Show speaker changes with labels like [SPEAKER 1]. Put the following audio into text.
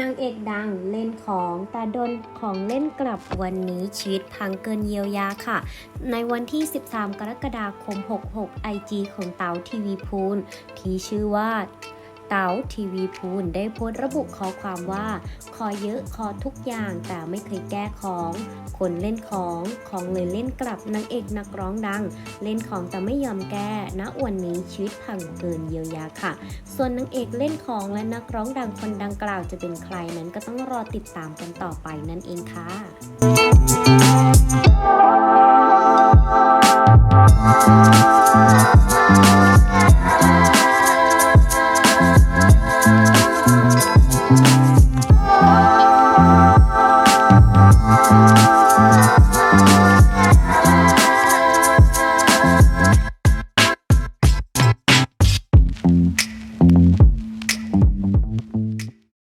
[SPEAKER 1] นางเอกดังเล่นของแต่โดนของเล่นกลับวันนี้ชีวิตพังเกินเยียวยาค่ะ ในวันที่ 13 กรกฎาคม 66 IG ของเต๋าทีวีพูนที่ชื่อว่า เต๋าทีวีพูนได้โพสต์ระบุข้อความว่า ขอเยอะขอทุกอย่างแต่ไม่เคยแก้ของ คนเล่นของของเลยเล่นกลับนางเอกนักร้องดัง เล่นของแต่ไม่ยอมแก้ณวันนี้ชีวิตพังเกินเยียวยาค่ะ ส่วนนางเอกเล่นของและนักร้องดังคนดังกล่าวจะเป็นใครนั้นก็ต้องรอติดตามกันต่อไปนั่นเองค่ะ